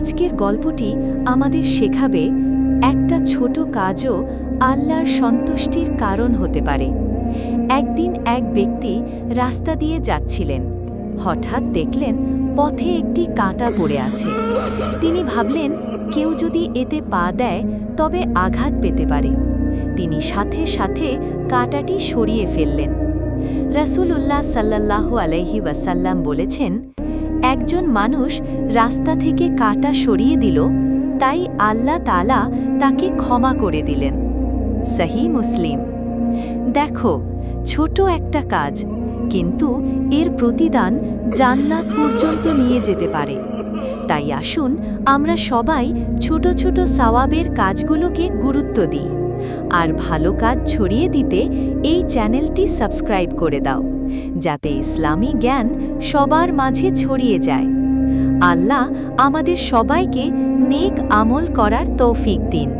আজকের গল্পটি আমাদের শেখাবে একটা ছোট কাজও আল্লাহর সন্তুষ্টির কারণ হতে পারে। একদিন এক ব্যক্তি রাস্তা দিয়ে যাচ্ছিলেন। হঠাৎ দেখলেন পথে একটি কাঁটা পড়ে আছে। তিনি ভাবলেন, কেউ যদি এতে পা দেয়, তবে আঘাত পেতে পারে। তিনি সাথে সাথে কাঁটাটি সরিয়ে ফেললেন। রাসূলুল্লাহ সাল্লাল্লাহু আলাইহি ওয়াসাল্লাম বলেছেন একজন মানুষ রাস্তা থেকে কাঁটা সরিয়ে দিল, তাই আল্লাহ তালা তাকে ক্ষমা করে দিলেন। সহি মুসলিম। দেখো, ছোট একটা কাজ, কিন্তু এর প্রতিদান জান্নাত পর্যন্ত নিয়ে যেতে পারে। তাই আসুন আমরা সবাই ছোট ছোট সাওয়াবের কাজগুলোকে গুরুত্ব দিই। আর ভালো কাজ ছড়িয়ে দিতে এই চ্যানেলটি সাবস্ক্রাইব করে দাও, যাতে ইসলামী জ্ঞান সবার মাঝে ছড়িয়ে যায়। আল্লাহ আমাদের সবাইকে নেক আমল করার তৌফিক দিন।